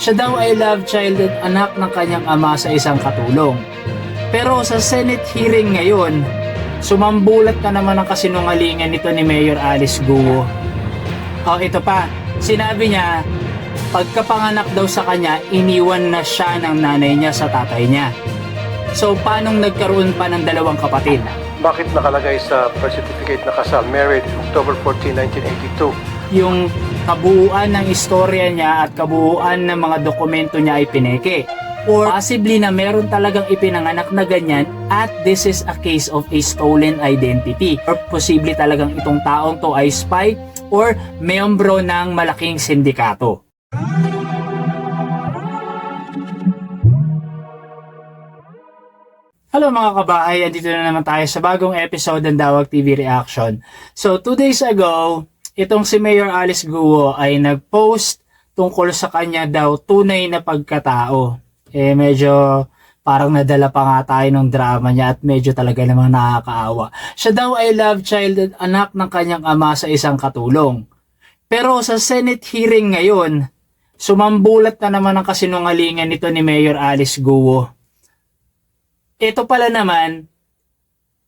Siya daw ay love child at anak ng kanyang ama sa isang katulong. Pero sa Senate hearing ngayon, sumambulat na naman ang kasinungalingan nito ni Mayor Alice Guo. O ito pa, sinabi niya, pagkapanganak daw sa kanya, iniwan na siya ng nanay niya sa tatay niya. So, paanong nagkaroon pa ng dalawang kapatid? Bakit nakalagay sa birth certificate na kasal, married October 14, 1982? Yung kabuuan ng istorya niya at kabuuan ng mga dokumento niya ay pineke. Or possibly na meron talagang ipinanganak na ganyan at this is a case of a stolen identity. Or posible talagang itong taong to ay spy or membro ng malaking sindikato. Hello mga kabahay, andito na naman tayo sa bagong episode ng Dawag TV Reaction. So, two days ago, itong si Mayor Alice Guo ay nag-post tungkol sa kanya daw tunay na pagkatao. Eh, medyo parang nadala pa nga tayo ng drama niya at medyo talaga namang nakakaawa. Siya daw ay love child at anak ng kanyang ama sa isang katulong. Pero sa Senate hearing ngayon, sumambulat na naman ang kasinungalingan nito ni Mayor Alice Guo ito pala naman,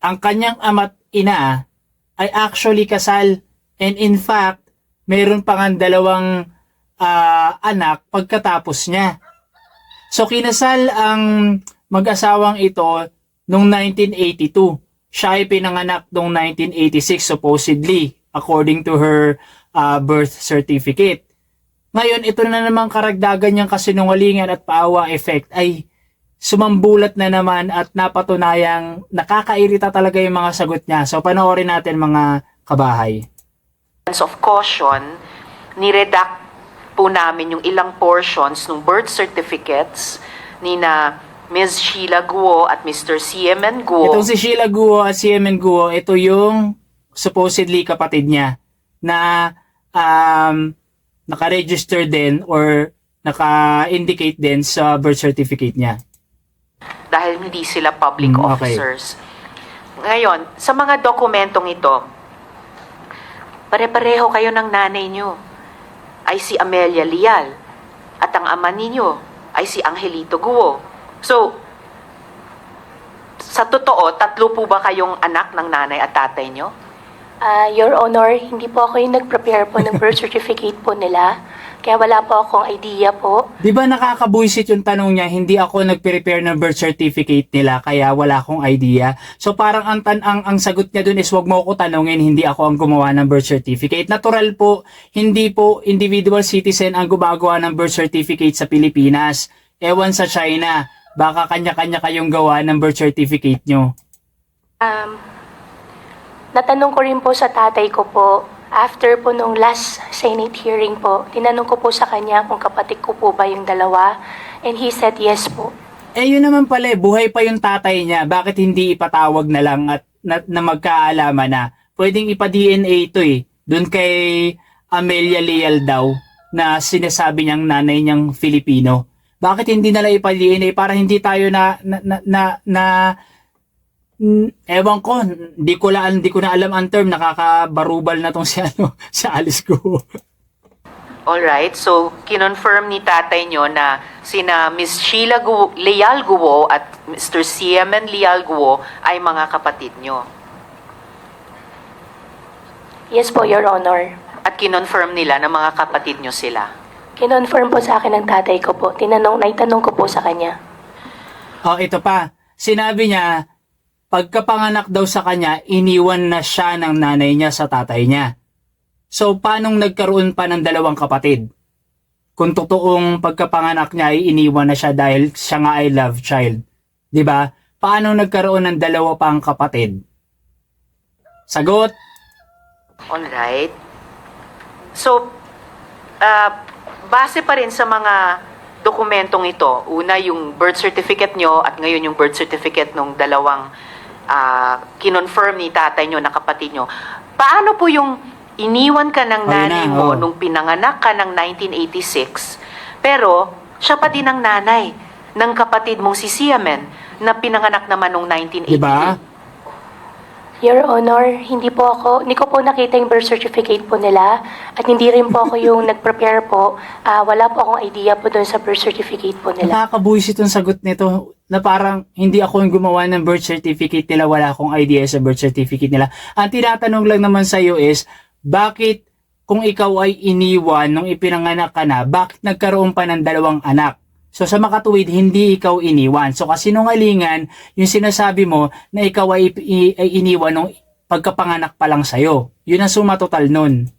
ang kanyang ama't ina ay actually kasal and in fact, mayroon pa nga dalawang ah, anak pagkatapos niya. So kinasal ang mag-asawang ito noong 1982. Siya ay pinanganak noong 1986 supposedly according to her ah, birth certificate. Ngayon, ito na naman karagdagan niyang kasinungalingan at paawa effect ay sumambulat na naman at napatunayang nakakairita talaga yung mga sagot niya. So panoorin natin mga kabahay. Of caution, niredact po namin yung ilang portions ng birth certificates ni na Ms. Sheila Guo at Mr. CMN Guo. Itong si Sheila Guo at Emen Guo, ito yung supposedly kapatid niya na um, naka-register din or naka-indicate din sa birth certificate niya. dahil hindi sila public Mm, okay. officers. Ngayon, sa mga dokumentong ito, pare-pareho kayo ng nanay nyo ay si Amelia Lial at ang ama ninyo ay si Angelito Guo. So, sa totoo, tatlo po ba kayong anak ng nanay at tatay nyo? Ah, Your Honor, hindi po ako yung nag-prepare po ng birth certificate po nila. Kaya wala po akong idea po. Di ba nakakabuisit yung tanong niya, hindi ako nag-prepare ng birth certificate nila, kaya wala akong idea. So parang ang, tan ang, ang sagot niya dun is wag mo ako tanungin, hindi ako ang gumawa ng birth certificate. Natural po, hindi po individual citizen ang gumagawa ng birth certificate sa Pilipinas. Ewan sa China, baka kanya-kanya kayong gawa ng birth certificate nyo. Um, natanong ko rin po sa tatay ko po, after po nung last Senate hearing po, tinanong ko po sa kanya kung kapatid ko po ba yung dalawa. And he said yes po. Eh yun naman pala, eh, buhay pa yung tatay niya. Bakit hindi ipatawag na lang at na, na magkaalaman na? Pwedeng ipa-DNA ito eh. Doon kay Amelia Leal daw na sinasabi niyang nanay niyang Filipino. Bakit hindi nila ipa-DNA para hindi tayo na na na, na, na ewan ko, hindi ko la, hindi ko na alam ang term, nakakabarubal na tong si ano, si Alice ko. Alright, so kinonfirm ni tatay nyo na sina Miss Sheila Guo, Leal Guo at Mr. CMN Leal Guo ay mga kapatid nyo. Yes po, Your Honor. At kinonfirm nila na mga kapatid nyo sila. Kinonfirm po sa akin ng tatay ko po. Tinanong, naitanong ko po sa kanya. Oh, ito pa. Sinabi niya, pagkapanganak daw sa kanya, iniwan na siya ng nanay niya sa tatay niya. So, paanong nagkaroon pa ng dalawang kapatid? Kung totoong pagkapanganak niya ay iniwan na siya dahil siya nga ay love child. ba? Paano nagkaroon ng dalawa pang kapatid? Sagot, Alright. So, ah, base pa rin sa mga dokumentong ito, una yung birth certificate nyo at ngayon yung birth certificate ng dalawang ah, kinonfirm ni tatay nyo na kapatid nyo. Paano po yung iniwan ka ng na, nanay mo oh. nung pinanganak ka ng 1986, pero siya pa din ang nanay ng kapatid mong si Siamen na pinanganak naman nung 1982? 'di ba? Your Honor, hindi po ako, hindi ko po nakita yung birth certificate po nila at hindi rin po ako yung nag-prepare po. Ah, wala po akong idea po doon sa birth certificate po nila. Nakakabuisit yung sagot nito na parang hindi ako yung gumawa ng birth certificate nila, wala akong idea sa birth certificate nila. Ang tinatanong lang naman sa iyo is, bakit kung ikaw ay iniwan nung ipinanganak ka na, bakit nagkaroon pa ng dalawang anak? So sa makatuwid, hindi ikaw iniwan. So kasinungalingan, yung sinasabi mo na ikaw ay, ay iniwan nung pagkapanganak pa lang sa'yo. Yun ang suma total nun.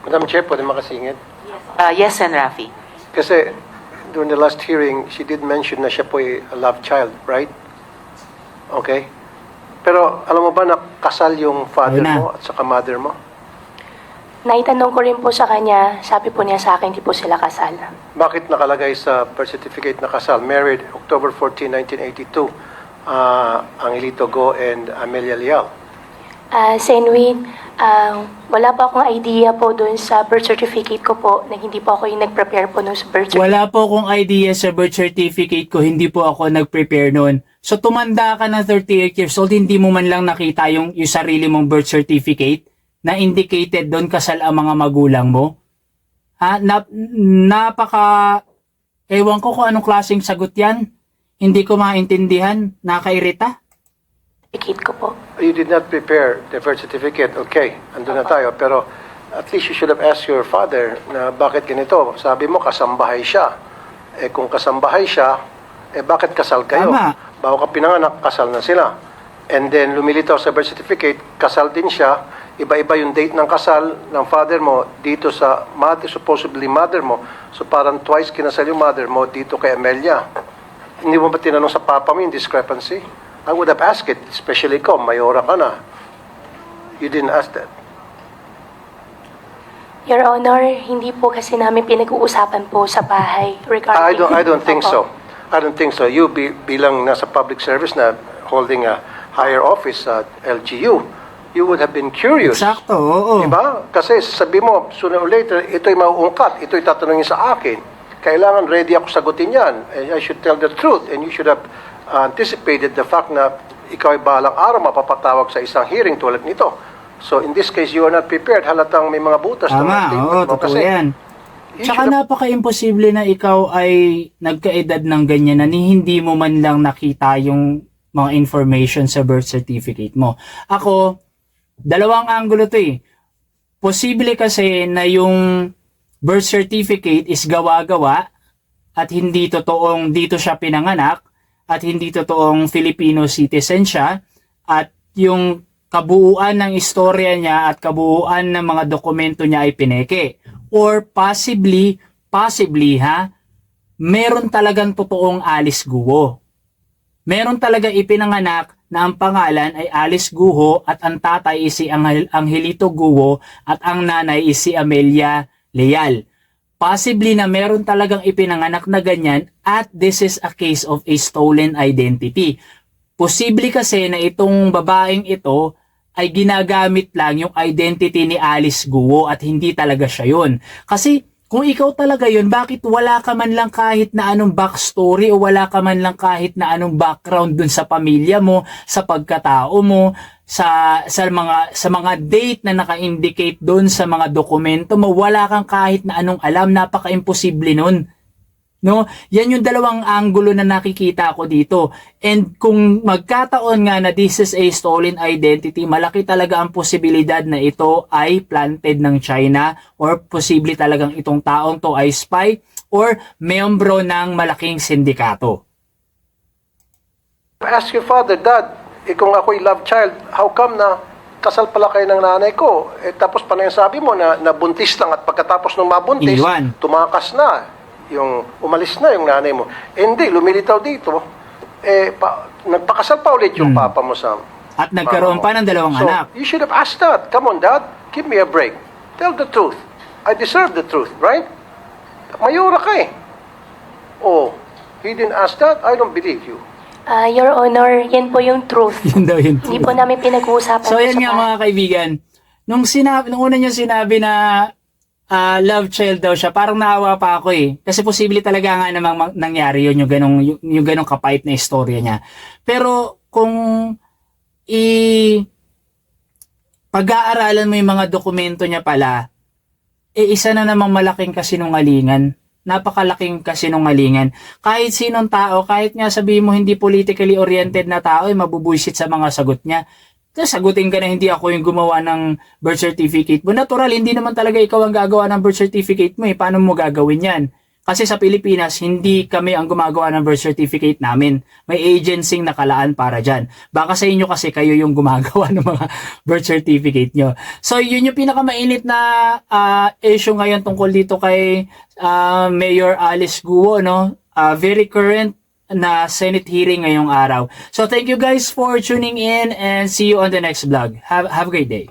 Madam Chair, pwede makasingit? Uh, yes, Sen. Rafi. Kasi during the last hearing, she did mention na siya po ay a love child, right? Okay? Pero alam mo ba na kasal yung father Ayun na. mo at saka mother mo? Naitanong ko rin po sa kanya, sabi po niya sa akin, hindi po sila kasal. Bakit nakalagay sa birth certificate na kasal? Married October 14, 1982, ah, Angelito Go and Amelia Leal. Ah, Senwin, ah, wala po akong idea po doon sa birth certificate ko po na hindi po ako yung nag-prepare po noon sa birth certificate. Wala po akong idea sa birth certificate ko, hindi po ako nag-prepare noon. So tumanda ka na 38 years old, hindi mo man lang nakita yung, yung sarili mong birth certificate na indicated doon kasal ang mga magulang mo. Ha? Nap, napaka, ewan ko kung anong klaseng sagot yan. Hindi ko maintindihan, nakairita. Certificate ko po. You did not prepare the birth certificate. Okay, andun na tayo. Pero at least you should have asked your father na bakit ganito. Sabi mo, kasambahay siya. Eh kung kasambahay siya, eh bakit kasal kayo? Tama. Bago ka pinanganak, kasal na sila. And then lumilitaw sa birth certificate, kasal din siya. Iba-iba yung date ng kasal ng father mo dito sa mother, supposedly mother mo. So parang twice kinasal yung mother mo dito kay Amelia. Hindi mo ba tinanong sa papa mo yung discrepancy? I would have asked it, especially ko, mayora ka na. You didn't ask that. Your Honor, hindi po kasi namin pinag-uusapan po sa bahay regarding... I don't, I don't think so. I don't think so. You bi- bilang nasa public service na holding a higher office at LGU, you would have been curious. Sakto, oo. Diba? Kasi sabi mo, sooner or later, ito'y mauungkat, ito'y tatanungin sa akin. Kailangan ready ako sagutin yan. And I should tell the truth and you should have anticipated the fact na ikaw ay balang araw mapapatawag sa isang hearing tulad nito. So in this case, you are not prepared. Halatang may mga butas. Tama, oo, totoo Kasi yan. Tsaka napaka-imposible na ikaw ay nagkaedad ng ganyan na ni hindi mo man lang nakita yung mga information sa birth certificate mo. Ako, dalawang angulo to eh. Posible kasi na yung birth certificate is gawa-gawa at hindi totoong dito siya pinanganak at hindi totoong Filipino citizen siya at yung kabuuan ng istorya niya at kabuuan ng mga dokumento niya ay pineke. Or possibly, possibly ha, meron talagang totoong Alice Guo. Meron talaga ipinanganak na ang pangalan ay Alice Guho at ang tatay ay si Angel- Angelito Guho at ang nanay is si Amelia Leal. Possibly na meron talagang ipinanganak na ganyan at this is a case of a stolen identity. Posible kasi na itong babaeng ito ay ginagamit lang yung identity ni Alice Guo at hindi talaga siya yun. Kasi kung ikaw talaga yun, bakit wala ka man lang kahit na anong backstory o wala ka man lang kahit na anong background dun sa pamilya mo, sa pagkatao mo, sa sa mga sa mga date na naka-indicate doon sa mga dokumento mo, wala kang kahit na anong alam, napaka-imposible nun. No? Yan yung dalawang anggulo na nakikita ko dito. And kung magkataon nga na this is a stolen identity, malaki talaga ang posibilidad na ito ay planted ng China or posible talagang itong taong to ay spy or membro ng malaking sindikato. Ask your father, Dad, eh kung ako'y love child, how come na kasal pala kayo ng nanay ko? Eh, tapos pa na yung sabi mo na nabuntis lang at pagkatapos nung mabuntis, Iniwan. tumakas na. Yung umalis na yung nanay mo. Eh, hindi, lumilitaw dito. Eh, pa, nagpakasal pa ulit yung papa mo sa At nagkaroon pa ng dalawang so, anak. you should have asked that. Come on, Dad, give me a break. Tell the truth. I deserve the truth, right? Mayura ka eh. Oh, he didn't ask that? I don't believe you. Ah, Your Honor, yan po yung truth. Yun daw yun. Hindi po namin pinag-uusapan So po yan sa nga bahay. mga kaibigan, nung sinabi nung una niya sinabi na ah, love child daw siya, parang naawa pa ako eh. Kasi posible talaga nga namang mang- nangyari yun, yung ganong, yung, yung ganong kapait na istorya niya. Pero kung i pag-aaralan mo yung mga dokumento niya pala, eh isa na namang malaking kasinungalingan. Napakalaking kasinungalingan. Kahit sinong tao, kahit nga sabihin mo hindi politically oriented na tao, eh mabubuisit sa mga sagot niya. Tapos sagutin ka na hindi ako yung gumawa ng birth certificate mo. Natural, hindi naman talaga ikaw ang gagawa ng birth certificate mo eh. Paano mo gagawin yan? Kasi sa Pilipinas, hindi kami ang gumagawa ng birth certificate namin. May agency nakalaan para dyan. Baka sa inyo kasi kayo yung gumagawa ng mga birth certificate nyo. So, yun yung pinakamainit na ah, issue ngayon tungkol dito kay ah, Mayor Alice Guo, no? Ah, very current na Senate hearing ngayong araw. So, thank you guys for tuning in and see you on the next vlog. Have, have a great day.